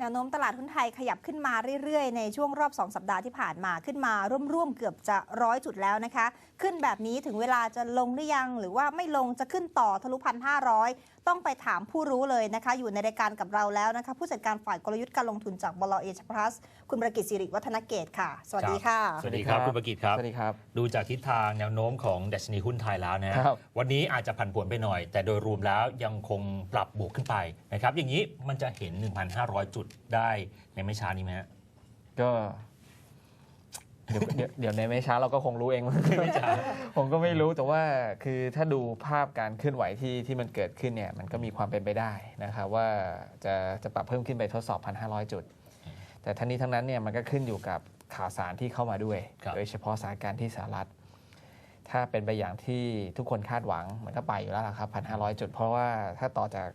แนวโน้มตลาดหุ้นไทยขยับขึ้นมาเรื่อยๆ ในช่วงรอบ 2 สัปดาห์ที่ผ่านมาขึ้นมาร่วมๆเกือบจะร้อยจุดแล้วนะคะ ขึ้นแบบนี้ถึงเวลาจะลงหรือยัง หรือว่าไม่ลงจะขึ้นต่อทะลุพันห้าร้อย ต้องไปถามผู้รู้เลยนะคะ อยู่ในรายการกับเราแล้วนะคะ ผู้จัดการฝ่ายกลยุทธ์การลงทุนจากบลเอชพลัสคุณประกิตสิริวัฒนเกตค่ะ สวัสดีค่ะ สวัสดีครับ คุณประกิตครับ สวัสดีครับ ดูจากทิศทางแนวโน้มของดัชนีหุ้นไทยแล้วนะฮะครับวันนี้อาจจะผันผวนไปหน่อย แต่โดยรวมแล้วยังคงปรับบวกขึ้นไปนะครับ อย่างนี้มันจะเห็น 1,500 จุดได้ในไม่ช้านี้ไหมฮะก็ เดี๋ยวเดี๋ยวเดี๋ยวในไม่ช้าเราก็คงรู้เองไม่ช้าผมก็ไม่รู้แต่ว่าคือถ้าดูภาพการเคลื่อนไหวที่ที่มันเกิดขึ้นเนี่ยมันก็มีความเป็นไปได้นะครับว่าจะจะปรับเพิ่มขึ้นไปทดสอบ 1,500 จุด แต่ทั้งนี้ทั้งนั้นเนี่ยมันก็ขึ้นอยู่กับข่าวสารที่เข้ามาด้วยครับโดยเฉพาะสถานการณ์ที่สหรัฐ ถ้าเป็นไปอย่างที่ทุกคนคาดหวังมันก็ไปอยู่แล้วล่ะครับ 1,500 จุด เพราะว่าถ้าต่อจาก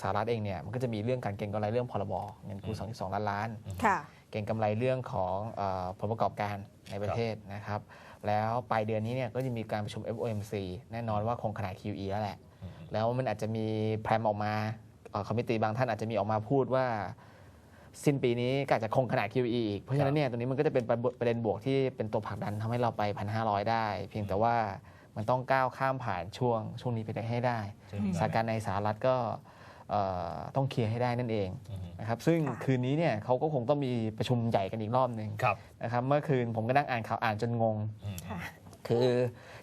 สหรัฐเองเนี่ยมันก็จะมีเรื่องการเก็งกำไรเรื่องพรบเงินกู้2.2ล้านล้านค่ะ เก่งกำไรเรื่องของเออผลประกอบการในประเทศนะครับ แล้วปลายเดือนนี้เนี่ยก็จะมีการประชุม FOMC แน่นอนว่าคงขนาด QE แล้วแหละ แล้วมันอาจจะมีแพรมออกมาคอมมิตี้บางท่านอาจจะมีออกมาพูดว่า สิ้นปีนี้ก็อาจจะคงขนาด QE อีก เพราะฉะนั้นเนี่ยตรงนี้มันก็จะเป็นประเด็นบวกที่เป็นตัวผลักดันทำให้เราไป 1,500 ได้ เพียงแต่ว่ามันต้องก้าวข้ามผ่านช่วงช่วงนี้ไปได้ให้ได้ใช่ไหมสถานการณ์ในสหรัฐก็เอ่อ ต้องเคลียร์ให้ได้นั่นเองอืมนะครับซึ่งค่ะคืนนี้เนี่ยเขาก็คงต้องมีประชุมใหญ่กันอีกรอบหนึ่งครับนะครับเมื่อคืนผมก็นั่งอ่านข่าวอ่านจนงงอืมค่ะคือ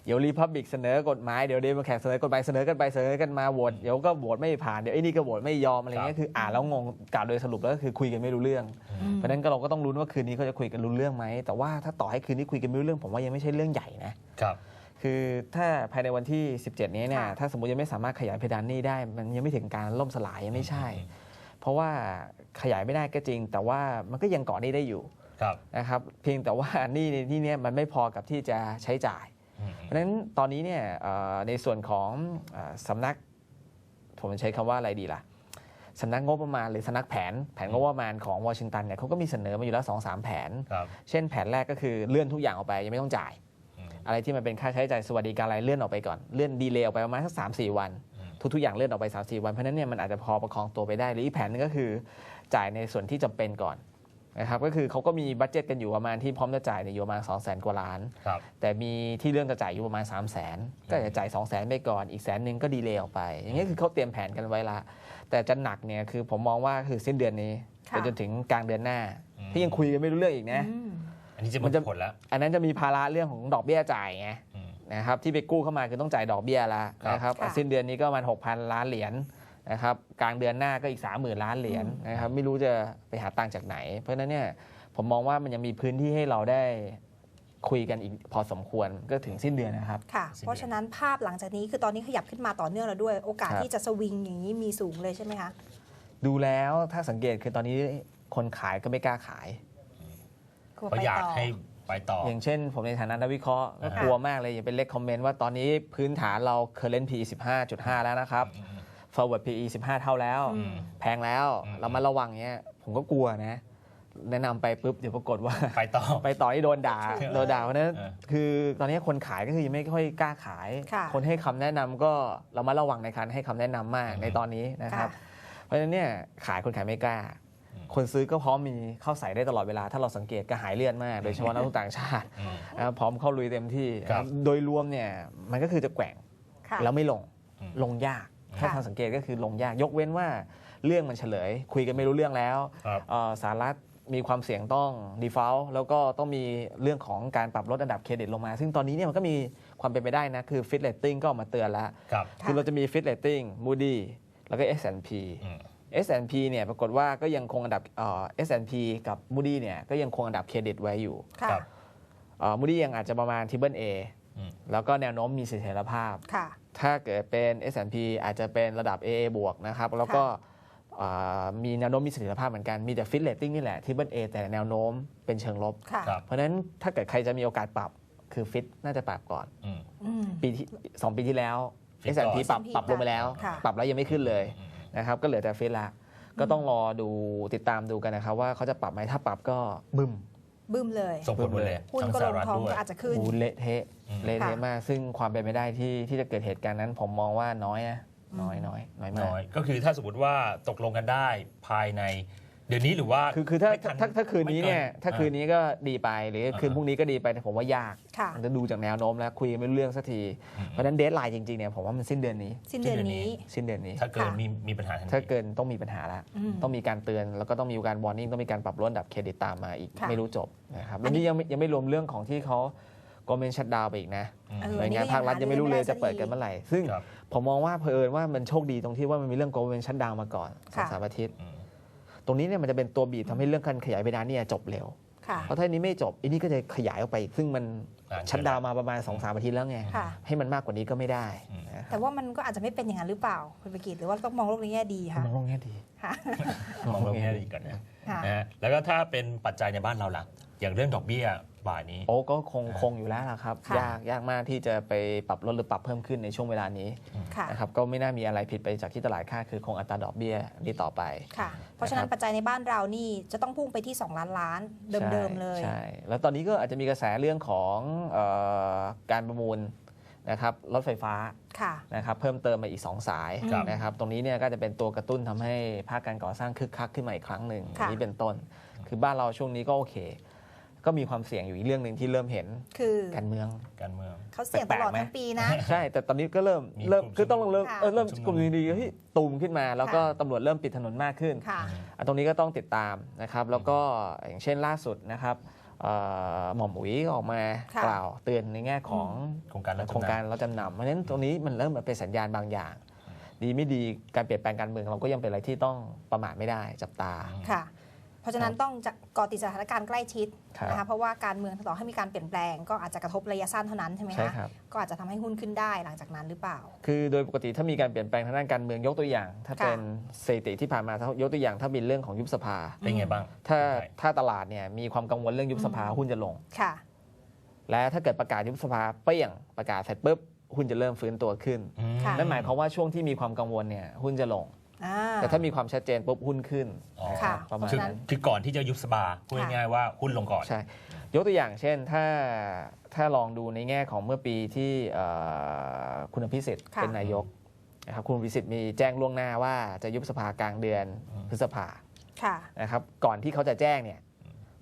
เดี๋ยวรีพับบิกเสนอกฎหมายเดี๋ยวเดโมแครตเสนอกฎหมายเสนอกันไปเสนอกันมาโหวตเดี๋ยวก็โหวตไม่ผ่านเดี๋ยวไอ้นี่ก็โหวตไม่ยอมอะไรเงี้ยคืออ่านแล้วงงกล่าวโดยสรุปแล้วก็คือคุยกันไม่รู้เรื่อง เพราะฉะนั้นก็เราก็ต้องลุ้นว่าคืนนี้เขาจะคุยกันรู้เรื่องไหมแต่ว่าถ้าต่อให้คืนนี้คุยกันไม่รู้เรื่อง ผมว่ายังไม่ใช่เรื่องใหญ่นะครับ คือถ้าภายในวันที่ 17 นี้เนี่ยค่ะ ถ้าสมมติยังไม่สามารถขยายเพดานหนี้ได้ มันยังไม่ถึงการล่มสลายยังไม่ใช่ เพราะว่าขยายไม่ได้ก็จริง แต่ว่ามันก็ยังเกาะหนี้ได้อยู่ครับนะครับเพียงแต่ว่าหนี้ในที่เนี้ยมันไม่พอกับที่จะใช้จ่าย อืมเพราะฉะนั้นตอนนี้เนี่ยเอ่อในส่วนของเอ่อสำนัก ผมใช้คำว่าอะไรดีล่ะสำนักงบประมาณหรือสำนักแผนแผนงบประมาณของวอชิงตันเนี่ยเขาก็มีเสนอมาอยู่แล้วสองสามแผน ครับ เช่นแผนแรกก็คือเลื่อนทุกอย่างออกไปยังไม่ต้องจ่าย อืมอะไรที่มันเป็นค่าใช้จ่ายสวัสดิการอะไรเลื่อนออกไปก่อนเลื่อนดีเลย์ออกไปประมาณสักสามสี่วันอืมทุกๆอย่างเลื่อนออกไป3าสี่วันเพราะฉะนั้นเนี่ยมันอาจจะพอประคองตัวไปได้หรืออีกแผนหนึงก็คือจ่ายในส่วนที่จำเป็นก่อนนะครับก็คือเขาก็มีบัตเจ็ตกันอยู่ประมาณที่พร้อมจะจ่ายเนี่ยอยู่ประมาณ2 0 0 0 0 0กว่าล้านครับแต่มีที่เรื่องจะจ่ายอยู่ประมาณ 3 0 0 0 0 0ก็อาจจะจ่าย 2 0 0 0 0 0ไปก่อนอีกแสนหนึ่งก็ดีเลย์ออกไป อย่างนี้ยคือเขาเตรียมแผนกันไว้ละ แต่จะหนักเนี่ยคือผมมองว่าคือสิ้นเดือนนี้ค่ะไปจนถึงกลางเดือนหน้าอืมที่ยังคุยกันไม่รู้เรื่องอีกนะ อืมอันนี้จะหมมัดนจะผลแล้ว อันนั้นจะมีภาระเรื่องของดอกเบี้ยจ่ายไงอืมนะครับที่ไปกู้เข้ามาคือต้องจ่ายดอกเบี้ยละครับนะครับค่ะสิ้นเดือนนี้ก็ประมาณ6,000ล้านเหรียญนะครับกลางเดือนหน้าก็อีก 30,000 ล้านเหรียญนะครับไม่รู้จะไปหาตังค์จากไหน เพราะฉะนั้นเนี่ยผมมองว่ามันยังมีพื้นที่ให้เราได้คุยกันอีกพอสมควรก็ถึงสิ้นเดือนนะครับค่ะสิ้นเดือนเพราะฉะนั้นภาพหลังจากนี้คือตอนนี้ขยับขึ้นมาต่อเนื่องแล้วด้วย โอกาสครับที่จะสวิงอย่างนี้มีสูงเลยใช่ไหมคะดูแล้วถ้าสังเกตคือตอนนี้คนขายก็ไม่กล้าขาย กลัวก็ไปอยากต่อ ให้ไปต่ออย่างเช่น ผมในฐานะนักวิเคราะห์ก็อ่าฮะ กลัวมากเลย อย่าเป็นเลขคอมเมนต์ว่าตอนนี้พื้นฐานเรา current PE 15.5 แล้วนะครับ อืม forward PE 15 เท่าแล้ว อืม แพงแล้วอืม เรามาระวังเนี้ย ผมก็กลัวนะ แนะนำไปปุ๊บ เดี๋ยวปรากฏว่า ไปต่อ ไปต่อที่โดนด่าถูกโดนด่าเพราะฉะนั้นเออ คือตอนนี้คนขายก็คือยังไม่ค่อยกล้าขาย ค่ะ คนให้คำแนะนำก็เรามาระวังในการให้คำแนะนำมากในตอนนี้นะครับ เพราะฉะนั้นเนี่ยขายคนขายไม่กล้าอืม คนซื้อก็พร้อมมีเข้าใส่ได้ตลอดเวลา ถ้าเราสังเกตก็หายเลื่อนมาก โดยเฉพาะนักลงทุนต่างชาติอืมนะครับพร้อมเข้าลุยเต็มที่ครับ โดยรวมเนี่ยมันก็คือจะแกว่ง ค่ะ แล้วไม่ลงอืม ลงยาก ถ้าค่ะ ทางสังเกตก็คือลงยากยกเว้นว่าเรื่องมันเฉลย คุยกันไม่รู้เรื่องแล้วครับ เอ่อสหรัฐมีความเสี่ยงต้อง default แล้วก็ต้องมีเรื่องของการปรับลดระดับเครดิตลงมา ซึ่งตอนนี้เนี่ยมันก็มีความเป็นไปได้นะ คือ Fitch Rating ก็ออกมาเตือนแล้ว ครับ คือเราจะมี Fitch Rating Moody แล้วก็ S&P อืม S&P เนี่ยปรากฏว่าก็ยังคงอันดับเอ่อ S&P กับ Moody เนี่ยก็ยังคงอันดับเครดิตไว้อยู่ค่ะ ครับเอ่อ Moody ยังอาจจะประมาณ Triple A อืม แล้วก็แนวโน้มมีเสถียรภาพ ค่ะ ถ้าเกิดเป็น S&P อาจจะเป็นระดับ AA บวกนะครับ แล้วก็อ่ามีแนวโน้มมีเสถียรภาพเหมือนกัน มีแต่ Fit Rating นี่แหละ Triple A แต่แนวโน้มเป็นเชิงลบ ค่ะครับ เพราะฉะนั้นถ้าเกิดใครจะมีโอกาสปรับคือ Fit น่าจะปรับก่อน อืม อืม ปีที่สองปีที่แล้ว Fit S&P ปรับ S&P ปรับลงไปแล้ว ค่ะ ปรับแล้วยังไม่ขึ้นเลย อืม นะครับก็เหลือแต่ Fit ละก็ต้องรอดูติดตามดูกันนะครับ ว่าเขาจะปรับไหมถ้าปรับก็บึ้มบึ้มเลยส่งผลหมดเลยหุ้นทั้งก็สลหงรัฐทองด้วยก็อาจจะขึ้นโอ้เละเทะอืมเละเทะค่ะมาก ซึ่งความเป็นไปได้ที่ที่จะเกิดเหตุการณ์นั้น ผมมองว่าน้อยนะน้อยน้อยน้อยมากน้อยก็คือถ้าสมมติว่าตกลงกันได้ภายใน เดี๋ยวนี้หรือว่าคือคือถ้าไม่ทัถ้าถ้าคืนนี้เนี่ยไม่กิถ้าคืนนี้ก็ดีไปหรือคืนอ่าพรุ่งนี้ก็ดีไปแต่ผมว่ายากค่ะ มันจะดูจากแนวโน้มแล้วคุยกันไม่รู้เรื่องสักทีอืมเพราะฉะนั้นเดทไลน์จริงๆเนี่ยผมว่ามันสิ้นเดือนนี้ สิ้นเดือนนี้ สิ้นเดือนนี้ ถ้าเกินค่ะ มีมีปัญหาทันทีถ้าเกินต้องมีปัญหาแล้วอืม ต้องมีการเตือนแล้วก็ต้องมีการวอร์นิ่งต้องมีการปรับลดระดับเครดิตตามมาอีกค่ะ ไม่รู้จบนะครับอัแล้วนนี้นี่ยังไม่ยังไม่รวมเรื่องของที่เขากเมนชัดดาวไปอีกนะอืมเออหน่วยงานภาครัฐยังไม่รู้เลยจะเปิดกันเมื่อไหร่ซึ่งครับผมมองว่าเผอิญว่ามันโชคดีตรงที่ว่ามันมีเรื่อง government shutdown มาก่อนสองค่ะ สามอาทิตย์ อืม ตรงนี้เนี่ยมันจะเป็นตัวบีบทำให้เรื่องการขยายเพดานเนี่ยจบเร็ว ค่ะ เพราะถ้าอันนี้ไม่จบอันนี้ก็จะขยายออกไปอีกซึ่งมันอ่าชัดดาวน์มาประมาณ2อสามอาทิตย์แล้วไง ค่ะ ให้มันมากกว่านี้ก็ไม่ได้อืม นะครับแต่ว่ามันก็อาจจะไม่เป็นอย่างนั้นหรือเปล่าคุณประกิตหรือว่าต้องมองโลกในแง่ดีค่ะมองโลกแง่ดีค่ะ มองโลกแง่ดีก่อนนะค่ะ นะฮะแล้วก็ถ้าเป็นปัจจัยในบ้านเราล่ะ อย่างเรื่องดอกเบี้ยบ่ายนี้ โอ้ก็คงอ่าคงอยู่แล้วล่ะครับ ค่ะ ยากยากมากที่จะไปปรับลดหรือปรับเพิ่มขึ้นในช่วงเวลานี้ค่ะ นะครับก็ไม่น่ามีอะไรผิดไปจากที่ตลาดคาดคือคงอัตราดอกเบี้ยนี้ต่อไป ค่ะ เพราะฉะนั้นปัจจัยในบ้านเรานี่จะต้องพุ่งไปที่ 2 ล้านล้านเดิมๆเลย ใช่แล้วตอนนี้ก็อาจจะมีกระแสเรื่องของเออการประมูล นะครับรถไฟฟ้าค่ะนะครับเพิ่มเติมมาอีก 2 สายครับนะครับตรงนี้เนี่ยก็จะเป็นตัวกระตุ้นทำให้ภาคการก่อสร้างคึกคักขึ้นมาอีกครั้งหนึ่งค่ะอันนี้เป็นต้น คือบ้านเราช่วงนี้ก็โอเค ก็มีความเสี่ยงอยู่อีกเรื่องหนึ่งที่เริ่มเห็นคือการเมืองการเมืองเขาเสี่ยงตลอดแปลกๆไหมทั้งปีนะใช่แต่ตอนนี้ก็เริ่มมีเริ่มกลุ่มคือต้องเริ่มค่ะเออเริ่มชุมนุมกลุ่มดีๆเฮ้ยตูมขึ้นมา แล้วก็ค่ะตำรวจเริ่มปิดถนนมากขึ้นค่ะอะตรงนี้ก็ต้องติดตามนะครับแล้วก็อย่างเช่นล่าสุดนะครับเอ่อ หม่อมอุ๋ยก็ออกมาค่ะ กล่าวเตือนในแง่ของโครงการรับโครงจำนำการเราจำนำเพราะฉะนั้นตรงนี้มันเริ่มมาเป็นสัญญาณบางอย่าง ดีไม่ดีการเปลี่ยนแปลงการเมืองเราก็ยังเป็นอะไรที่ต้องประมาทไม่ได้จับตา ค่ะเพ ราะฉะนั้นต้องจะเกาะติดสถานการณ์ใกล้ชิดครับนะคะเพราะว่าการเมืองต่อให้มีการเปลี่ยนแปลง ก็อาจจะกระทบระยะสั้นเท่านั้นใช่ไหมใช่คะครับก็อาจจะทำให้หุ้นขึ้นได้หลังจากนั้นหรือเปล่า คือโดยปกติถ้ามีการเปลี่ยนแปลงทางด้านการเมืองยกตัวอย่าง ถ้าค่ะเป็นสถิติที่ผ่านมาถ้ายกตัวอย่างถ้ามีเรื่องของยุบสภาเป็นไงบ้างถ้าใช่ถ้าตลาดเนี่ยมีความกังวลเรื่องยุบสภาอืมหุ้นจะลงค่ะ และถ้าเกิดประกาศยุบสภาเปรี้ยงประกาศเสร็จปุ๊บหุ้นจะเริ่มฟื้นตัวขึ้นอืมค่ะนั่นหมายความว่าช่วงที่มีความกังวลเนี่ยหุ้นจะลง อ่า แต่ถ้ามีความชัดเจนปุ๊บหุ้นขึ้นอ๋อนะครับค่ะ ประมาณคือนั้น คือก่อนที่จะยุบสภาพูดค่ะง่ายๆว่าหุ้นลงก่อน ใช่ ยกตัวอย่างเช่นถ้าถ้าลองดูในแง่ของเมื่อปีที่เอ่อคุณอภิสิทธิ์ค่ะ เป็นนายกนะครับคุณอภิสิทธิ์มีแจ้งล่วงหน้าว่าจะยุบสภากลางเดือนอืม พฤษภาค่ะ นะครับก่อนที่เขาจะแจ้งเนี่ย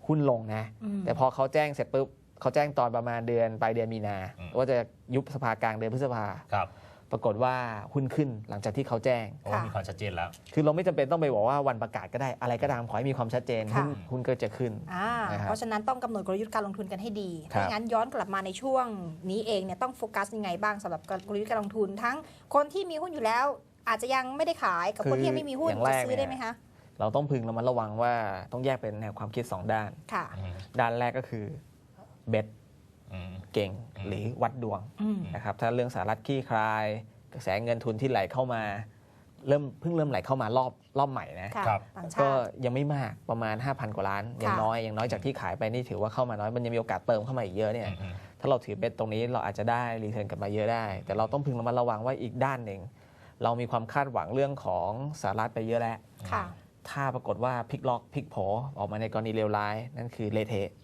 หุ้นลงนะ อืม แต่พอเขาแจ้งเสร็จปุ๊บเขาแจ้งตอนประมาณเดือนปลายเดือนมีนา อืม ว่าจะยุบสภากลางเดือนพฤษภา ครับ ปรากฏว่าหุ้นขึ้นหลังจากที่เขาแจ้ง โอ้ค่ะ มีความชัดเจนแล้ว คือเราไม่จำเป็นต้องไปบอกว่าวันประกาศก็ได้อะไรก็ตามขอให้มีความชัดเจนค่ะหุ้นหุ้นก็จะขึ้น อ่านะครับเพราะฉะนั้นต้องกำหนดกลยุทธ์การลงทุนกันให้ดีครับ ถ้างั้นย้อนกลับมาในช่วงนี้เองเนี่ยต้องโฟกัสยังไงบ้างสำหรับกลยุทธ์การลงทุน ทั้งคนที่มีหุ้นอยู่แล้ว อาจจะยังไม่ได้ขายกับคนที่ยังไม่มีหุ้นอย่างแรจะกซื้อได้ไหมคะเราต้องพึงระมัดระวังว่าต้องแยกเป็นแนวความคิด2ด้าน ค่ะอืมด้านแรกก็คือเบ็ดอืม เก่งอืมหรือวัดดวงอืมนะครับถ้าเรื่องสารัฐขี้คลายกระแสเงินทุนที่ไหลเข้ามา เริ่มเพิ่งเริ่มไหลเข้ามารอบรอบใหม่นะค่ะครับต่างชาก็ติยังไม่มากประมาณ 5,000 กว่าล้านอย่างค่ะน้อยอย่างน้อยจากที่ขายไปนี่ถือว่าเข้ามาน้อยมันยังมีโอกาสเติมเข้ามาอีกเยอะเนี่ยอืมถ้าเราถือเบ็ดตรงนี้เราอาจจะได้รีเทิร์นกลับมาเยอะได้ แต่เราต้องพึงระมัดระวังว่าอีกด้านหนึ่งเรามีความคาดหวังเรื่องของสหรัฐไปเยอะแล้วค่ะถ้าปรากฏว่าพลิกล็อกพลิกโผออกมาในกรณีเลวร้าย นั่นคือเละเทะอือืมม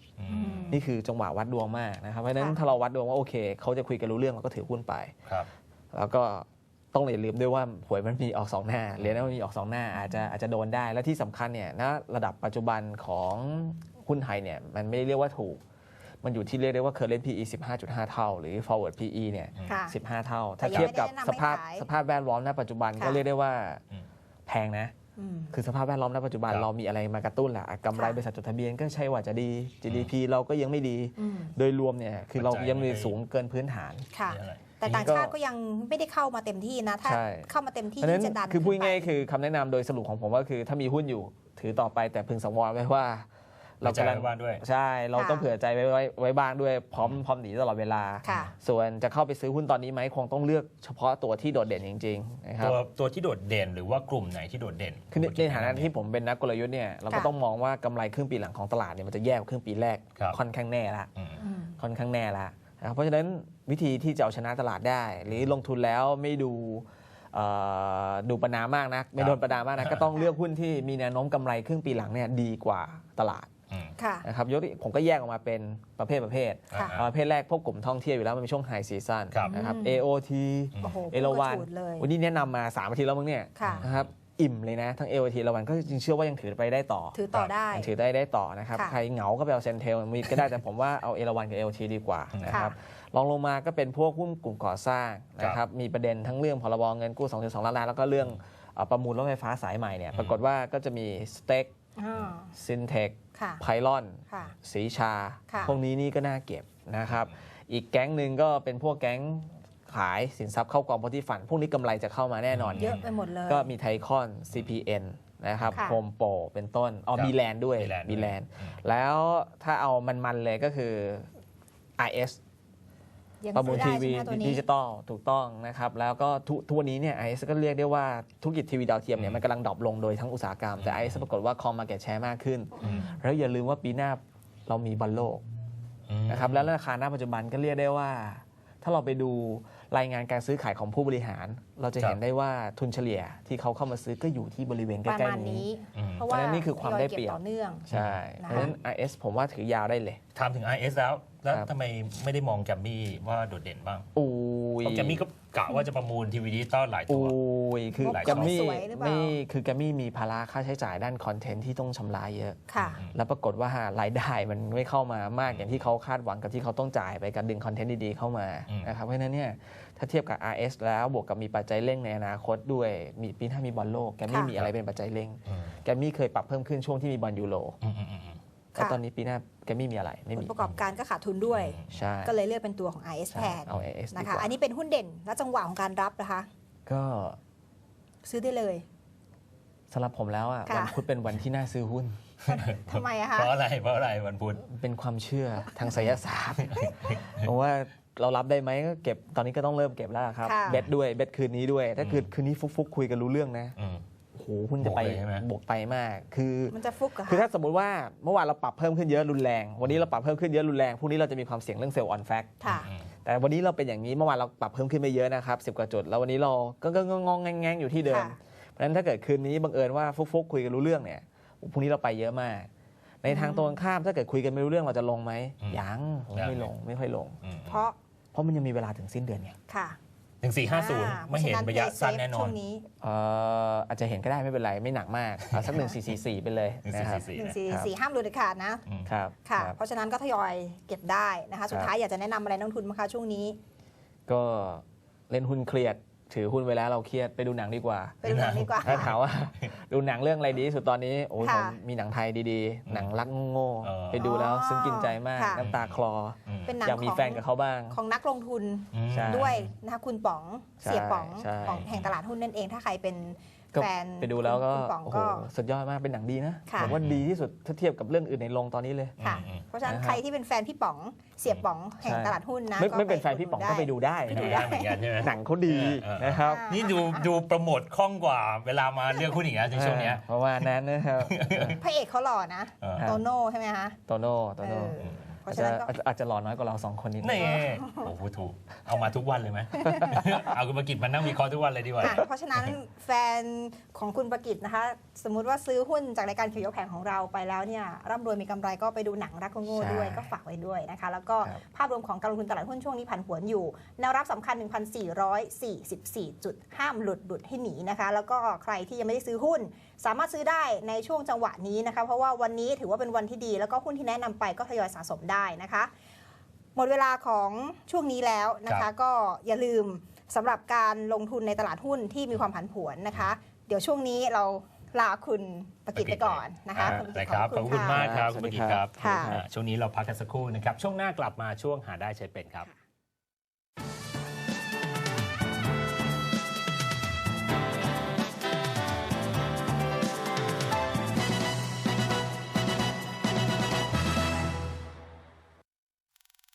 นี่คือจังหวะวัดดวงมากนะครับเพราะฉะนั้นค่ะถ้าเราวัดดวงว่าโอเคเขาจะคุยกันรู้เรื่องเราก็ถือหุ้นไป ครับ แล้วก็ต้องอย่าลืมด้วยว่าหวยมันมีออกสองหน้าเหรียญมันมีออกสองหน้าอาจจะอาจจะโดนได้และที่สำคัญเนี่ยณระดับปัจจุบันของหุ้นไทยเนี่ยมันไม่ได้เรียกว่าถูก มันอยู่ที่เรียกได้ว่า current PE 15.5 เท่า หรือ forward PE เนี่ยค่ะ15 เท่า ถ้าแต่ยังเทียบกับไม่ได้แนะนำสภาพให้ขาย สภาพแวดล้อมณปัจจุบันค่ะก็เรียกได้ว่าอืม แพงนะอืม คือสภาพแวดล้อมณปัจจุบันครับเรามีอะไรมากระตุ้นแหละอะกำไรค่ะบริษัทจดทะเบียนก็ใช่ว่าจะดี GDP เราก็ยังไม่ดีอืมโดยรวมเนี่ยคือเราปัจจัยยังมีไม่ได้สูงเกินพื้นฐานค่ะนี่อะไรแต่ต่างชาติก็ยังไม่ได้เข้ามาเต็มที่นะ ถ้าใช่เข้ามาเต็มที่เพราะฉะนั้นที่จะดันคือพูดขึ้นไปง่ายๆคือคำแนะนำโดยสรุปของผมก็คือถ้ามีหุ้นอยู่ถือต่อไปแต่พึงสังวรไว้ว่า เรากำลังใจไว้บ้างด้วย ใช่เราค่ะต้องเผื่อใจไว้ไว้ไว้บ้างด้วยพร้อมพร้อมหนีตลอดเวลา ค่ะส่วนจะเข้าไปซื้อหุ้นตอนนี้ไหมคงต้องเลือกเฉพาะตัวที่โดดเด่นจริงๆนะครับ ตัวตัวที่โดดเด่นหรือว่ากลุ่มไหนที่โดดเด่นคือในในฐานะที่ผมเป็นนักกลยุทธ์เนี่ยเราก็ค่ะต้องมองว่ากำไรครึ่งปีหลังของตลาดเนี่ยมันจะแย่กว่าครึ่งปีแรกครับ ค่อนข้างแน่ละอืม อืม ค่อนข้างแน่ละนะครับเพราะฉะนั้นวิธีที่จะเอาชนะตลาดได้ หรือลงทุนแล้วไม่ดูเอ่อดูประนามมากนะไม่โดนประนามมากนะก็ต้องเลือกหุ้นที่มีแนวโน้มกำไรครึ่งปีหลังเนี่ยดีกว่าตลาดอืม ค่ะ นะครับยกตัวผมก็แยกออกมาเป็นประเภทประเภทค่ะ อ่า ประเภทแรกพวกกลุ่มท่องเที่ยวอยู่แล้วมันเป็นช่วงไฮซีซันครับ นะครับอืม AOT โอ้โหเอราวันพุ่งกระฉูดเลย วันนี้แนะนำมา3อาทิตย์แล้วมั้งเนี่ยค่ะ นะครับอิ่มเลยนะ ทั้งเอลทีละวันก็จริงๆเชื่อว่ายังถือไปได้ต่อ ถือต่อได้ยังถือได้ได้ต่อนะครับ ค่ะใครเหงาก็ไปเอาเซนเทลมีก็ได้ แต่ผมว่าเอาเอราวันกับเอลทีดีกว่านะครับลองลงมาก็เป็นพวกหุ้นกลุ่มก่อสร้างนะครับมีประเด็นทั้งเรื่องพรบเงินกู้ 2 2 ล้านล้านแล้วก็เรื่องเอ่อประมูลรถไฟฟ้าสายใหม่เนี่ยปรากฏว่าก็จะมีสเต็กอ่า ซินเทคค่ะ ไพลอนค่ะสีชาค่ะพวกนี้นี่ก็น่าเก็บนะครับ อีกแก๊งหนึ่งก็เป็นพวกแก๊งขายสินทรัพย์เข้ากองพอที่ฝัน พวกนี้กำไรจะเข้ามาแน่นอนเยอะไปหมดเลย ก็มีไทคอน CPN นะครับค่ะโฮมโปรเป็นต้นอ๋อครับบีแลนด์ด้วย Beeland บีแลนด์อืมแล้วถ้าเอามันๆเลยก็คือ IS ยังประมูลซื้อทีได้วีใช่ไหมตัวดินี้จิตอลถูกต้องนะครับ แล้วก็ทุกทุกวันนี้เนี่ย IS ก็เรียกได้ว่าธุรกิจทีวีดาวเทียมเนี่ยมันกำลังดรอปลงโดยทั้งอุตสาหกรรม แต่ IS ปรากฏว่าคอมมาเก็ตแชร์มากขึ้นอืมแล้วอย่าลืมว่าปีหน้าเรามีบอลโลกอืมนะครับแล้วราคาหน้าปัจจุบันก็เรียกได้ว่า ถ้าเราไปดูรายงานการซื้อขายของผู้บริหาร เราจะเห็นได้ว่าทุนเฉลี่ยที่เขาเข้ามาซื้อก็อยู่ที่บริเวณใกประล้มาณๆนี้ นี้ อืมเพราะเพว่าราะฉะนั้นนี่คือความได้เปรียบทอก็บต่อเนื่อง ใช่นะคะเพราะฉะนั้น IS ผมว่าถือยาวได้เลย ถามถึง IS แล้ว แล้วครับ ทำไมไม่ได้มองแกรมมี่ว่าโดดเด่นบ้างอุ้ยเพราะแกรมมี่ก็กะว่าจะประมูลทีวีดิจิตอลหลายตัอุ้ว ยคือหลาย แกรมมี่สวยหรือเปล่า นี่คือแกรมมี่มีภาระค่าใช้จ่ายด้านคอนเทนต์ที่ต้องชำระเยอะ ค่ะ แล้วปรากฏว่ารายได้มันไม่เข้ามามากอย่างที่เขาคาดหวังกับที่เขาต้องจ่ายไปการดึงคอนเทนต์ดีๆเข้ามาอืม นะครับเพราะฉะนั้นเนี่ย ถ้าเทียบกับ RS แล้วบวกกับมีปัจจัยเร่งในอนาคตด้วยมีปีหน้ามีบอลโลกแกรมมี่ค่ะ มีอะไรเป็นปัจจัยเร่ง อืม แกรมมี่เคยปรับเพิ่มขึ้นช่วงที่มีบอลยูโรอืมอืมอืมอืมแล้วตอนนี้ปีหน้าแกรมมี่มีอะไรไม่ผลมีประกอบการก็ขาดทุนด้วย ใช่ก็เลยเลือกเป็นตัวของ IS ใช่แทนเอา AS ดีนะกคะ ว่าอันนี้เป็นหุ้นเด่นและจังหวะของการรับนะคะ ก็ซื้อได้เลย สำหรับผมแล้วอะค่ะ วันพุธเป็นวันที่น่าซื้อหุ้น ทำไมอะคะ เพราะอะไรเพราะอะไรวันพุธ เป็นความเชื่อทางไสยศาสตร์เพราะว่า เรารับได้ไหมก็เก็บตอนนี้ก็ต้องเริ่มเก็บแล้วครับค่ะ เบ็ดด้วยเบ็ดคืนนี้ด้วย ถ้าคืนคืนนี้ฟุกๆคุยกันรู้เรื่องนะอืม โอ้โหหุ้นจะไปบวกเลยใช่ไหม บวกไปมาก คือ มันจะฟุกเหรอะคือถ้าสมมุติว่าเมื่อวานเราปรับเพิ่มขึ้นเยอะรุนแรง วันนี้เราปรับเพิ่มขึ้นเยอะรุนแรงพรุ่งนี้เราจะมีความเสี่ยงเรื่องเซลล์ออนแฟกค่ะ อืม แต่วันนี้เราเป็นอย่างนี้เมื่อวานเราปรับเพิ่มขึ้นไปเยอะนะครับสิบกว่าจุดแล้ววันนี้เราก็ก็งงๆแงงๆอยู่ที่เดิม ค่ะ เพราะฉะนั้นถ้าเกิดคืนนี้บังเอิญว่าฟุกๆคุยกันรู้เรื่องเนี่ยพรุ่งนี้เราไปเยอะมาก ในทางตรงกันข้ามถ้าเกิดคุยกันไม่รู้เรื่องเราจะลงไหมอืมยังผมยังไม่ลงไม่ค่อยลง อืมเพราะ เพราะมันยังมีเวลาถึงสิ้นเดือนไงค่ะหนึ่งสี่ห้าศูนย์อ่ไม่เห็นพาระยะ play สั้น safe แน่นอช่นวงนี้เอ่ออาจจะเห็นก็ได้ไม่เป็นไรไม่หนักมากเอาสักหนึ่งสี่สี่สี่ไปเลยนะครับ1444หนึ่งสี่สี่ห้ามหลุดเด็ดขาดนะอืมครับค่ะครับเพราะฉะนั้นก็ทยอยเก็บได้นะคะ สุดครับท้ายอยากจะแนะนำอะไรนักลงทุนบ้างคะช่วงนี้ ก็เล่นหุ้นเครียด ถือหุ้นไว้แล้วเราเครียดไปดูหนังดีกว่าไปดูหนังดีกว่า ถ้าถามว่า ดูหนังเรื่องอะไรดีที่สุดตอนนี้โอ้ยค่ะผมมีหนังไทยดีๆ หนังรักโง่เออๆไปดูแล้วซึ้งกินใจมากค่ะน้ำตาคลออืมเป็นหนังอยากมีของแฟนกับเขาบ้าง ของนักลงทุนอืมใช่ด้วยนะคะคุณป๋องใช่เสียป๋องใช่ของแห่งตลาดหุ้นนั่นเองถ้าใครเป็นก็ แฟนไปดูแล้วก็คุณป๋องโอ้โหก็สุดยอดมากเป็นหนังดีนะค่ะผมว่าดีที่สุดถ้าเทียบกับเรื่องอื่นในโรงตอนนี้เลยค่ะอืมเพราะฉะนั้นนะครับใครที่เป็นแฟนพี่ป๋องเสียป๋องแห่งใช่ตลาดหุ้นนะไม่ก็ไม่เป็นแฟนพี่ป๋องก็ไปดูได้ไปดูได้เหมือนกันใช่ไหมหนังเขาดีเออเออนะครับอ่านี่ดูดูโปรโมทคล่องกว่าเวลามาเลือกหุ้นอีกนะในช่วงเนี้ยเพราะว่านั้นนะครับพระเอกเขาหล่อนะเออครับโตโน่ใช่ไหมคะโตโน่โตโน่ เออเพอาจราะฉะจะนั้นก็ อาจจะอาจจะหล่อน้อยกว่าเราสองคนนิดนึนี่งโอ้โหถูก เอามาทุกวันเลยไหม เอาคุณประกิจมานั่งวิเคราะห์ทุกวันเลยดีกว่า อะเพราะฉะนั้นแฟน ของคุณประกิตนะคะ สมมุติว่าซื้อหุ้นจากรายการเขียวยกแผงของเราไปแล้วเนี่ยร่ำรวยมีกำไรก็ไปดูหนังรักโง่ๆด้วยก็ฝากไว้ด้วยนะคะ แล้วก็ภาพรวมของการลงทุนตลาดหุ้นช่วงนี้ผันผวนอยู่ แนวรับสำคัญ 1,444 จุดห้ามหลุดหลุดให้หนีนะคะ แล้วก็ใครที่ยังไม่ได้ซื้อหุ้น สามารถซื้อได้ในช่วงจังหวะนี้นะคะ เพราะว่าวันนี้ถือว่าเป็นวันที่ดี แล้วก็หุ้นที่แนะนำไปก็ทยอยสะสมได้นะคะ หมดเวลาของช่วงนี้แล้วนะครัคะ บ ก็อย่าลืมสำหรับการลงทุนในตลาดหุ้นที่มีความผันผวนนะคะเดี๋ยวช่วงนี้เราลาคุณประกิตไปก่อนนะคะอ่าณประกิตนะครับขอบคุณะมากครับสคุวัณสปดีระกิจครับครับค่ะอ่าช่วงนี้เราพักกันสักครู่นะครับ ช่วงหน้ากลับมาช่วงหาได้ใช้เป็นครับ